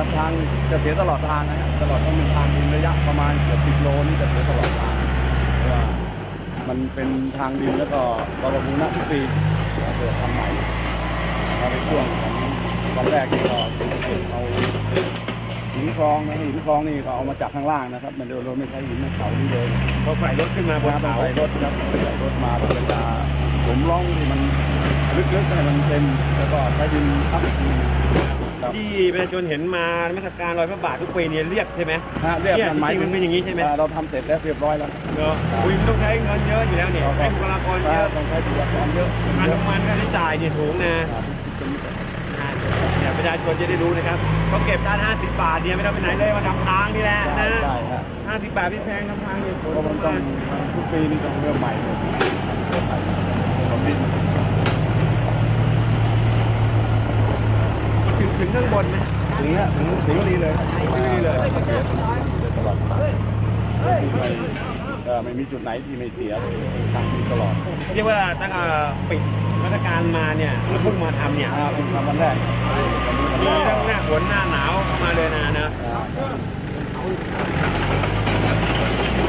ครับทางจะเสียตลอดทางนะฮะตลอดต้องเป็นทางดินระยะประมาณเกือบสิบโลนี่จะเสียตลอดทางว่ามันเป็นทางดินแล้วก็บูรณะทุกปีเราเกิดทำใหม่มาในช่วงของตอนแรกนี่ก็เป็นเก็บเอาหินคลองนะหินคลองนี่ก็เอามาจากข้างล่างนะครับ มันเดินรถไม่ใช่หินในเขานี่เลยพอใส่รถขึ้นมาบนเขาใส่รถครับใส่รถมาเวลาผมร้องที่มันลึกๆให้มันเต็มแล้วก็ใช้ดินทับอี ทีครับที่ประชาชนเห็นมามาตรการลอยพระบาททุกปีเนี่ยเรียบใช่ไหมฮะเรียบเนี่ยกันไหมจริงๆมันเป็นอย่างนี้ใช่ไหมเราทำเสร็จแล้วเรียบร้อยแล้วเนอะอุ้ยมันต้องใช้เงินเยอะอยู่แล้วเนี่ยใช้บุคลากรเยอะต้องใช้บุคลากรเยอะค่าเยอะน้ำมันค่าใช้จ่ายเนี่ยสูงนะนะเดี๋ยวประชาชนจะได้รู้นะครับเขาเก็บการ50 บาทเนี่ยไม่ต้องไปไหนเลยมาทำทางนี่แหละใช่นะใช่ฮะ50 บาทพี่แพงทำทางเนี่ยเพราะมันต้องทุกปีนี่ต้องเริ่มใหม่เลยเริ่มใหม่ผมดิน ถึงข้างบนนะถึงเนี้ยถึงถึงนี้เลยถึงนี่เลยเสียตลอดไม่เออไม่มีจุดไหนที่ไม่เสียทางนี้ตลอดเรียกว่าตั้งปิดมาตรการมาเนี่ยเพิ่งมาทำเนี่ยอ่าเป็นวันแรกวันนี้วันมีแรทั้กงหน้าฝนหน้าหนาวมาเลยนะนะ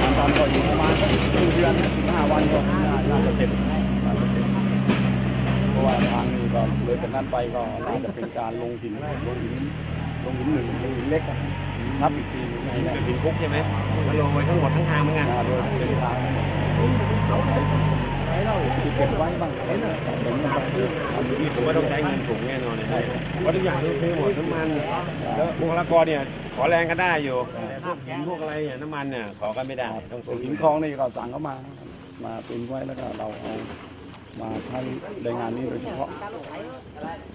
มันตอนก็อยู่ประมาณสักครึ่งเดือนห้าวันก็น่าจะเสร็จน่าจะเสร็จเพราะว่าทางนี้ ก็เลยจากนั้นไปก็น่าจะเป็นการลงหินลงหินลงหินหนึ่งลงหินเล็กอะนับอีกทีหนึงให้นี่ได้เป็นหินคุกใช่ไหมมันลงไปทั้งหมดทั้งทางเหมือนกันโดยเป็นทางที่เก็บไว้บ้างเห็นมันไปคือทำนี่ผมว่าต้องใช้เงินสูงแน่นอนเลยเพราะทุกอย่างต้องซื้อหมดน้ำมัน แล้วบุคลากรเนี่ยขอแรงกันได้อยู่แต่พวกหินพวกอะไรเนี่ยน้ำมันเนี่ยขอกันไม่ได้ ต้องส่วซื้นอหินคลองนี่ก็สั่งเข้ามา มาตุนไว้แล้วก็เราเอา มาใช้ในงานนี้โดยเฉพาะ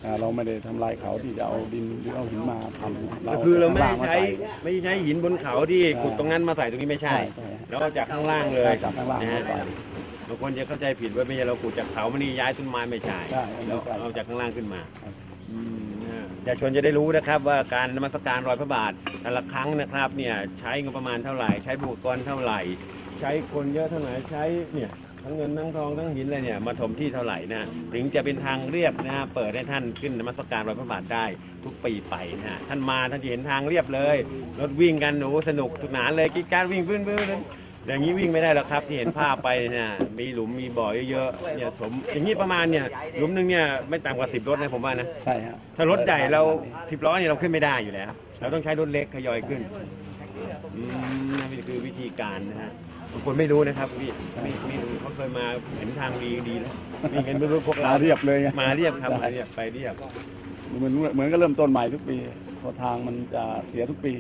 อ่าเราไม่ได้ทำลายเขาที่จะเอาดินหรือเอาหินมาทำก็คือเราไม่ล่งใช้ไม่ใช้หินบนเขาที่ขุดตรงนั้นมาใส่ตรงนี้ไม่ใช่ใช่แล้วก็จากข้างล่างเลยจากข้างล่างนะมาฮะใส่ บางคนจะเข้าใจผิดว่าไม่ใช่เราขุดจากเขามันนี่ย้ายต้นไม้ไม่ใช่ใช่ไม่แล้วใช่เอาจากข้างล่างขึ้นมาครับอืมนะฮะประชาชนจะได้รู้นะครับว่าการนมัสการรอยพระบาทแต่ละครั้งนะครับเนี่ยใช้งบประมาณเท่าไหร่ ใช้บุคกรเท่าไหร่ ใช้คนเยอะเท่าไหร่ใช้เนี่ย ทั้งเงินทั้งทองทั้งหินเลยเนี่ยมาถมที่เท่าไหร่นะถึงจะเป็นทางเรียบนะฮะเปิดให้ท่านขึ้นนมัสการรอยพระบาทได้ทุกปีไปนะฮะท่านมาท่านจะเห็นทางเรียบเลยรถวิ่งกันหนูสนุกสนานเลยกิ๊กการวิ่งพื้นพื้นอย่างนี้วิ่งไม่ได้หรอกครับที่เห็นภาพไปเนี่ยมีหลุมมีบ่อเยอะๆเนี่ยสมอย่างนี้ประมาณเนี่ยหลุมหนึงเนี่ยไม่ต่ำกว่าสิบรถนะผมว่านะใช่ฮะถ้ารถใหญ่เราสิบล้อเนี่ยเราขึ้นไม่ได้อยู่แล้ว เราต้องใช้รถเล็กทยอยขึ้นอืมนี่คือวิธีการนะฮะ บางคนไม่รู้นะครับพี่ไม่ไม่รู้เขาเคยมาเห็นทางดีดีแล้วมีเงินไม่รู้พวกเรามาเรียบเลยไงมาเรียบครับมาเรียบไปเรียบเหมือนเหมือนก็เริ่มต้นใหม่ทุกปีเพราะทางมันจะเสียทุกปี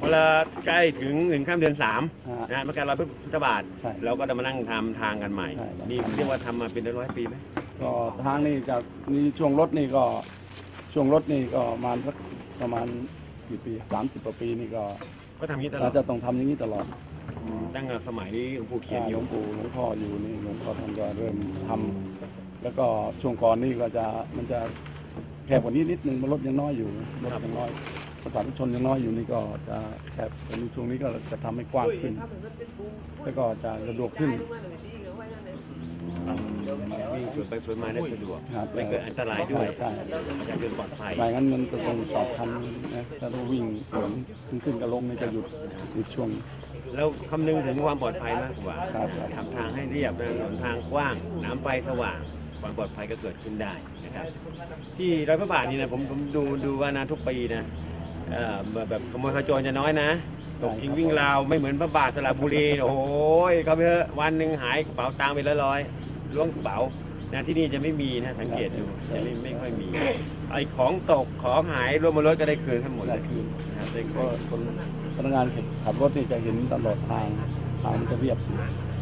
เวลาใกล้ถึงหนึ่งข้ามเดือนสามฮะ นะฮะเมื่อการเราพุทธบาทใช่เราก็จะมานั่งทำทางกันใหม่ใช่ครับนี่เรียกว่าทำมาเป็นร้อยๆปีไหมก็ทางนี่จากนี่ช่วงรถนี่ก็ช่วงรถนี่ก็ประมาณสักประมาณกี่ปีสามสิบกว่าปีนี่ก็ก็ทำอย่างนี้ตลอเราดจะต้องทำอย่างนี้ตลอด ตั้งแต่สมัยนี้หลวงปู่เขียนอหลยู่วงปู่หลวงพ่ออยู่นี่หลวงพ่อท่านก็เริ่มทำแล้วก็ช่วงก่อนนี่ก็จะมันจะแคบกว่านี้นิดนึงมันรถยังน้อยอยู่รถยังน้อยประชาชนยังน้อยอยู่นี่ก็จะแคบแต่ในช่วงนี้ก็จะทำให้กว้างขึ้น แล้วก็จะสะดวกขึ้นวิ่งสวนไปสวนมาได้สะดวกครับไม่เกิดอันตรายด้วยใช่ประชาชนปลอดภัยไม่งั้นมันจะต้องตอบทันนะถ้าเราวิ่งสวนขึ้นขึ้นกับลงนี่จะหยุดหยุดช่วง แล้วคำนึงถึงความปลอดภัยมากกว่าครับครับ ทำทางให้เรียบถนนทางกว้าง น้ำไฟสว่าง ความปลอดภัยก็เกิดขึ้นได้นะครับ ที่ร้อยพระบาทนี่นะผมผมดูดูว่านะทุกปีนะเอ่อแบบขโมยขโจรจะน้อยนะตกทิ้งวิ่งราวไม่เหมือนพระบาทสระบุรี โอ้ยเขาไปเถอะวันหนึ่งหายกระเป๋าตังค์ไปละร้อยล้วงกระเป๋านะที่นี่จะไม่มีนะสังเกตดูจะไม่ไม่ค่อยมีไอ้ของตกของหายรวมบนรถก็ได้คืนทั้งหมดเลยนะครับได้คืก็นคน พนักงานขับรถนี่จะเห็นตลอดทางทางมันจะเรียบ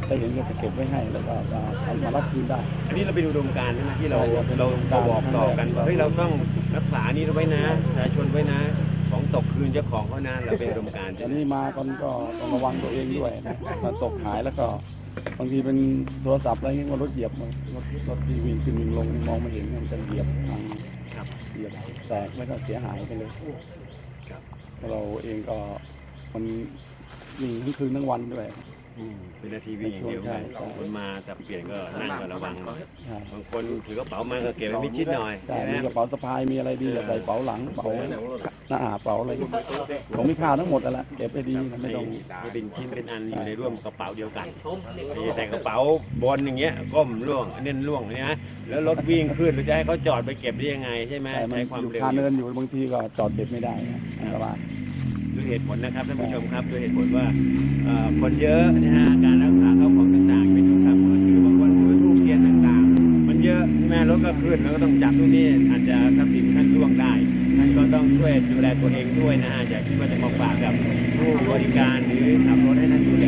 ถ้าเห็นก็จะเก็บไว้ให้แล้วก็จะทำมารับคืนได้ อันนี้เราเป็นอุดมการณ์ใช่ไหมที่เราใช่ครับเราเป็นอุดมการณ์บอกต่อกันว่าเฮ้ยเราต้องรักษานี้ไว้นะประชาชนไว้นะ ของตกคืนเจ้าของเขานะเราเป็นอุดมการณ์อันนี้มาคนก็ต้องระวังตัวเองด้วยนะถ้าตกหายแล้วก็บางทีเป็นโทรศัพท์อะไรเงี้ยว่ารถเหยียบมารถรถที่วิ่งขึ้นวิ่งลงมองไม่เห็นมันจะเหยียบทางครับเหยียบแตกแล้วก็เสียหายไปเลยครับเราเองก็ มันวิ่งทั้งคืนทั้งวันด้วยออืมเป็นนาทีวิ่งอย่างเดียวใช่กันใช่ คนมากับเปลี่ยนก็นั่งก็ระวังหน่อยใช่บางคนถือกระเป๋ามาก็เก็บไว้มิดชิดหน่อยใช่ใช่ไหมมีกระเป๋าสะพายมีอะไรดีก็ใส่เป๋าหลังเป๋าหน้าอาเป๋าอะไรของมีค่าทั้งหมดนั่นแหละเก็บไปดีไม่ไม่ต้อง ไม่เป็นชิ้นเป็นอันอยู่ในร่วมกระเป๋าเดียวกันไม่ใช่แต่กระเป๋าบนอย่างเงี้ยก้มล่วงเน้นล่วงเนี่ยนะแล้วรถวิ่งขึ้นเราจะให้เขาจอดไปเก็บได้ยังไงใช่ไหมแต่มันใช้ความอยู่เร็วคาเนินอยู่บางทีก็จอดเก็บไม่ได้นะอันตราย ด้วยเหตุผลนะครับท่านผู้ชมครับด้วยเหตุผลว่าคนเยอะนะฮะการรักษาเข้าของต่างๆเป็นโทรศัพท์มือถือบางคนถือรูปเทียนต่างๆ มันเยอะแม่รถก็ขึ้นแล้วก็ต้องจับตรงนี้อาจจะทรัพย์สินท่านล่วงได้ท่านก็ต้องช่วยดูแลตัวเองด้วยนะฮะอย่าคิดว่าจะมาฝากกับผู้บริการหรือขับรถให้ท่านดูแล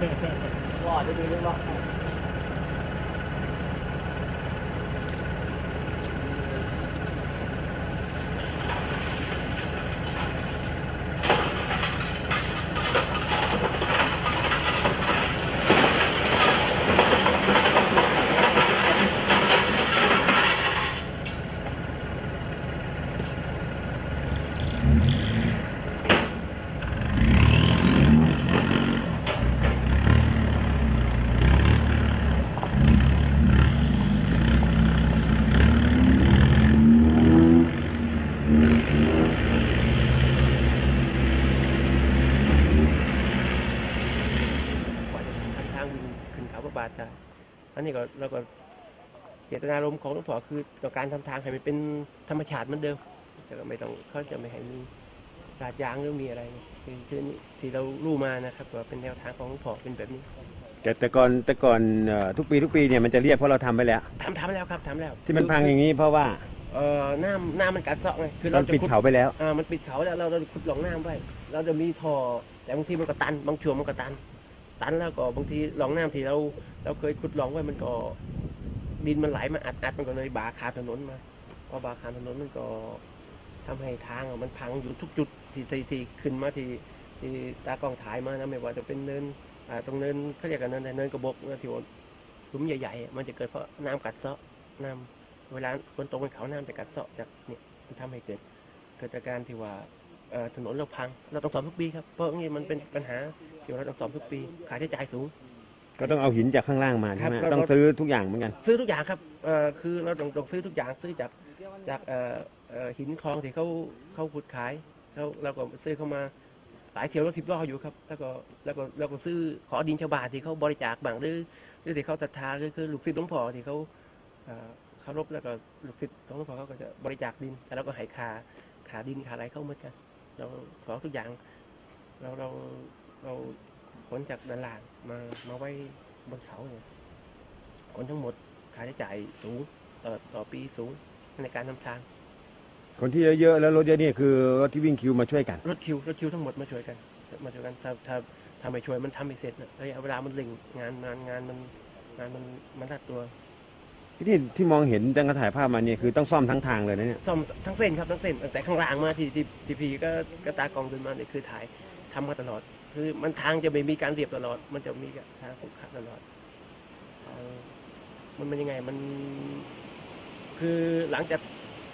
呵呵哇这个真棒 อันนี้ก็เราก็เจตนารมณ์ของหลวงพ่อคือต้องการทำทางให้มันเป็นธรรมชาติเหมือนเดิมแต่ก็ไม่ต้องเขาจะไม่ให้มีลาดยางหรือมีอะไรคือคือนี่ที่เรารู้มานะครับว่าเป็นแนวทางของหลวงพ่อเป็นแบบนี้แต่แต่ก่อนแต่ก่อนเอ่อทุกปีทุกปีเนี่ยมันจะเรียกเพราะเราทำไปแล้วทำทำแล้วครับทำแล้ว ที่มันพังอย่างนี้เพราะว่าเออน้ำน้ำมันกัดเซาะไงคือเราเราจะปิดขุดเขาไปแล้วอ่ามันปิดเขาแล้วเราเราขุดหลองน้ำไว้ เราจะมีท่อแต่บางทีมันก็ตัน บางช่วงมันก็ตัน ตันแล้วก็บางทีหลองน้ำที่เราเราเคยขุดหลองไว้มันก็ดินมันไหลมาอัดอัดมันก็เลยบาคาถนนมาพอบาคาถนนมันก็ทำให้ทางอะมันพังอยู่ทุกจุดที่ที่ที่ขึ้นมาที่ที่ตากล้องถ่ายมานะไม่ว่าจะเป็นเนินตรงเนินเขาเรียกกันเนินเนินกระบอกนะที่ว่าหลุมใหญ่ๆ มันจะเกิดเพราะน้ำกัดเซาะน้ำเวลาฝนตกบนเขาน้ำจะกัดเซาะจากเนี่ยมันทำให้เกิดเกิดจากการที่ว่าถนนเราพัง เราต้องซ่อมทุกปีครับ เพราะงี้มันเป็นปัญหา ที่ว่าเราต้องซ่อมทุกปีค่าใช้จ่ายสูง ก็ต้องเอาหินจากข้างล่างมาใช่ไหมครับ ต้องซื้อทุกอย่างเหมือนกัน ซื้อทุกอย่างครับเอ่อคือเราต้องต้องซื้อทุกอย่างซื้อจากจากเอ่อเอ่อหินคลองที่เขาเขาขุดขายเขาเราก็ซื้อเข้ามาหลายเที่ยวรถสิบล้ออยู่ครับ แล้วก็แล้วก็แล้วก็ซื้อขอดินชาวบ้านที่เขาบริจาคบ้างหรือหรือที่เขาศรัทธาคือคือลูกศิษย์หลวงพ่อที่เขาเอ่อเคารพแล้วก็ลูกศิษย์ของหลวงพ่อเขาก็จะบริจาคดินแต่เราก็ให้ค่าขาดินขาอะไรเข้าเหมือนกันเราขอทุกอย่าง เราเรา เราขนจากด้านล่างมามาไว้บนเขาเนี่ยขนทั้งหมดค่าใช้จ่ายสูงต่อต่อปีสูงในการทำทาง คนที่เยอะๆแล้วรถเยอะเนี่ยคือรถที่วิ่งคิวมาช่วยกัน รถคิวรถคิวทั้งหมดมาช่วยกัน มาช่วยกันถ้าถ้าถ้าไม่ช่วยมันทำไม่เสร็จนะระยะเวลามันเร่งงานงานงานมันงานมันมันรัดตัวที่ที่มองเห็นจังกระถ่ายภาพมาเนี่ยคือต้องซ่อมทั้งทางเลยนะเนี่ยซ่อมทั้งเส้นครับทั้งเส้นตั้งแต่ข้างล่างมาที่ที่ที่พีก็ก็ตากองเดินมาเนี่ยคือถ่ายทำมาตลอด คือมันทางจะไม่มีการเรียบตลอด มันจะมีทางขรุขระตลอดมันมันยังไงมัน คือหลังจาก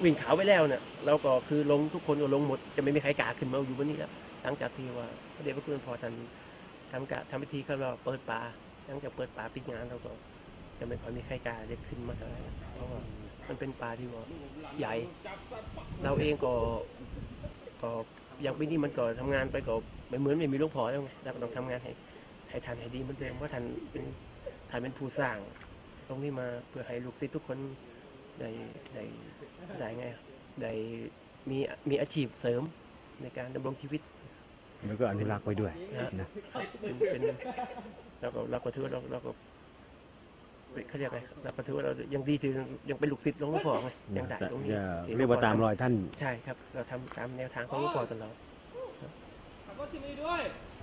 วิ่งขาวไปแล้วเนี่ยเราก็คือลงทุกคนก็ลงหมด จะไม่มีใครกล้าขึ้นมาอยู่บนนี้แล้วหลังจากที่ว่าพระเดชพระคุณพอท่านทำกะทำพิธีเขาเราเปิดป่าหลังจากเปิดป่าปิดงานเราก็ จะไม่ค่อยมีใครกล้าจะขึ้นมาเท่าไหร่เพราะว่ามันเป็นป่าที่ว่าใหญ่ เราเองก็ก็ อย่างปีนี้มันก็ทำงานไปก็ไม่เหมือนไม่มีหลูกพอแล้วไงเราก็ต้องทำงานให้ให้ทันให้ดีเหมือนเดิมเพราะท่านเป็นท่านเป็นผู้สร้าง ตรงนี้มาเพื่อให้ลูกศิษย์ทุกคนได้ได้ได้ไงได้มีมีอาชีพเสริมในการดำรงชีวิตแล้วก็อนุรักษ์ไว้ด้วยนะนะเป็นเป็นเราก็เราก็ถือว่าเราเราก็ เขาเรียกไงเราก็ถือว่าเรายังดีที่ยังเป็นลูกศิษย์หลวงพ่อไงยังได้ตรงนี้จะที่เรียกว่าตามรอยท่าน ใช่ครับ เราทำตามแนวทางของหลวงพ่อตลอดโอ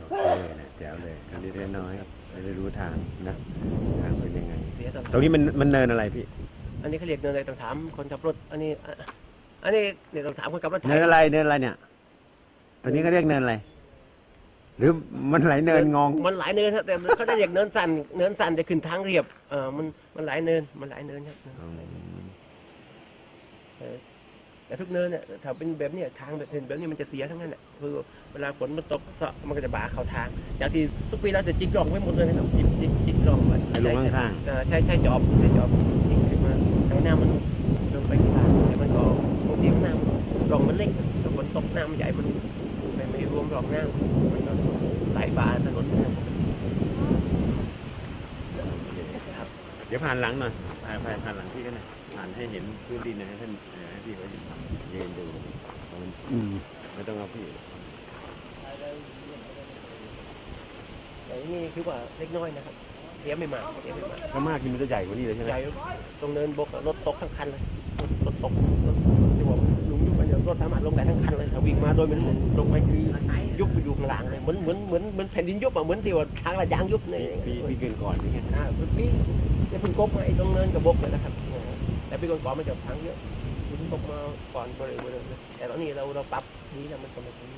เคนะแจ๋วเลยอันนี้เล็กน้อยจะได้รู้ทางนะทางเป็นยังไงเสียตลอดตรงนี้มันมันเนินอะไรพี่ อันนี้เขาเรียกเนินอะไรต้องถามคนขับรถ อันนี้อะอันนี้เนี่ยต้องถามคนขับรถไทเนิยนอะไรเนินอะไรเนี่ยตรงนี้ก็เรียกเนินอะไร หรือมันไหลเนินงอง มันหลายเนินครับแต่เขาได้เรียกเนินสันเนินสันจะขึ้นทางเรียบเออมันมันหลายเนินมันหลายเนินครับอืมแต่ทุกเนินเนี่ยถ้าเป็นแบบเนี้ยทางแบบเห็นแบบนี้มันจะเสียทั้งนั้นแหละคือเวลาฝนมันตกก็มันก็จะบาเข้าทาง อย่างที่ทุกปีเราจะจิกล่องไว้หมดเลยนะครับจิกจิกจิกล่องไว้ไอ้ลงข้างเอ่อใช้ใช้จอบใช้จอบจิกขึ้นมาทางหน้ามันลงไปที่ทางแต่มันก็บางทีข้างหน้ามันร่องมันเล็กถ้าฝนตกหน้ามันใหญ่มันไม่ไม่รวมร่องหน้ามัน ก็ไหลบาถนนนะครับๆเดี๋ยวผ่านหลังหน่อยผ่านผ่านผ่านหลังพี่ก็หน่อยผ่านให้เห็นพื้นดินหนะให้ท่านเอ่อให้พี่เขายืนดูมันไม่ต้องเอาพี่แต่นี่คือว่าเล็กน้อยนะครับเสียไม่มากเสียไม่มากถ้ามากนี่มันจะใหญ่กว่านี้เลยใช่ไหมใหญ่ตรงเนินบกอะรถตกทั้งคันเลย ถสามารถลงได้ทั้งคันเลยถ้วิ่งมาโดยไม่รู้ลงไปคือยุบไปอยู่ข้างหลังเลยเหมือนเหมือนเหมือนเหมือนแผ่นดินยุบอะเหมือนที่ว่าทางระยางยุบเลยปีปีก่อนนี่อ่าปีจะเป็นกบไอ้ตรงเนินกระบอกเลยนะครับแต่ปีก่อนก่อนมันจะทั้งเยอะฝนตกบมาก่อนบริเวณแต่ตอนนี้เราเราปรับนี้แล้มันก็ไม่ถึง